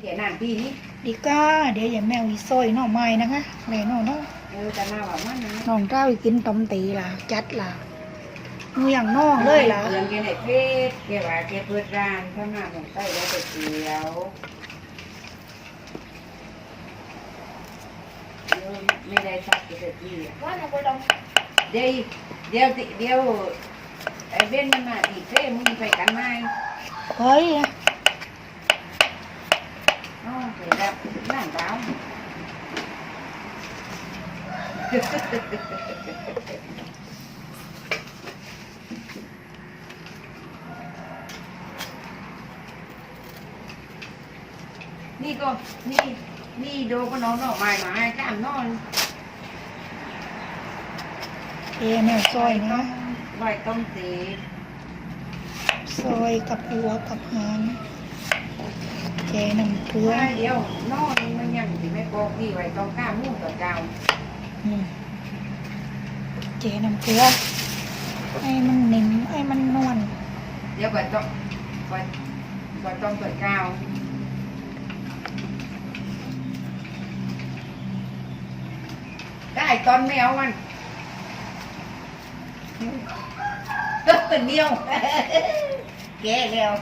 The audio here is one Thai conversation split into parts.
เดี๋ยวนานปีนี้ดีก้าเดี๋ยวอย่าแมวอีซอยหน่อไม้นะคะแม่น้องน้องเออจะมาว่ามันนะน้องเจ้าอีกินต้มตีล่ะจัดล่ะมืออย่างน้องเลยล่ะเพื่อนแกในเพจแกว่าแกเปิดร้านข้างหน้าหมองใต้แล้วไปเสียวเดี๋ยวไม่ได้สักกี่นาทีอะว่าน้องไปดองเดี๋ยวเดี๋ยวติเดี๋ยวไอ้เบ้นมันมาตีเท่มึงไปกันไหมเฮ้ย อ๋อไปรับร้านเรานี่ก็นี่นี่ดูก็น้องนอกไม้มาให้จ้ามนอนเอแมวซอยนะไว้ต้มตีซอยกับหัวกับหาง แกน้ำเกลือว่าเดี๋ยวนอนมันยังสิไม่ปอกที่ไว้ต้องกล้ามุ่งต่อเจ้าอืมแกน้ำเกลือให้มันนิ่มให้มันนวลเดี๋ยวก่อนต้องก่อนก่อนต้องเปิดกาวได้ตอนไม่เอามันก็เป็นเดียวแก่แล้ว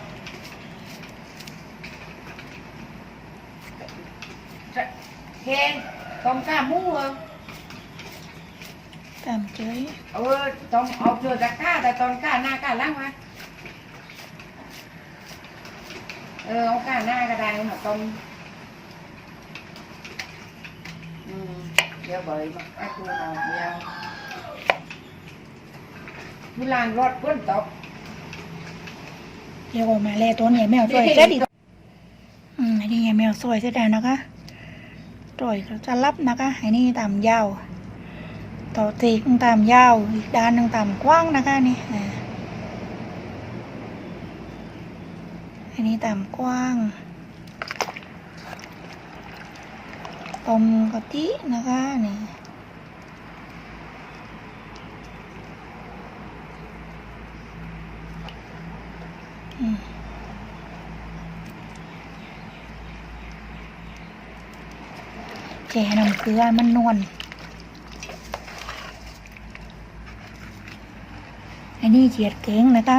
แกงต้องกล้ามู่เหรอตามเจยเออต้องเอาเจอตะกร้าแต่ตอนกล้าหน้ากล้าหล่างมาเออเอากล้าหน้าก็ได้มาต้มอืมเดี๋ยวเบยมาไอ้กูเอาเดียวทุลานรถก้นตกเดี๋ยวออกมาแลตัวเนี่ยแมวซอยเสร็จอีกอืมอันนี้ไงแมวซอยเสร็จแล้วนะคะ ต่อยก็จะรับนะคะไอันนี้ตามยาว ต่อตีกตามยาวอีกด้านหนึ่งตามกว้างนะคะนี่อันนี้ตามกว้างตมกะทินะคะนี่อืม แกน้ำเกลือมันนวลอันนี้เจียดเก่งนะคะ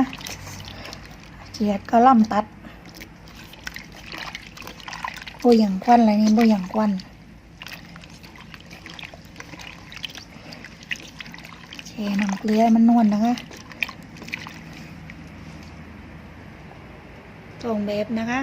เจียดก็ล่ำตัดโบอย่างควันอะไรนี่โบอย่างควันเชน้ำเกลือมันนวลนะคะตรงแบบนะคะ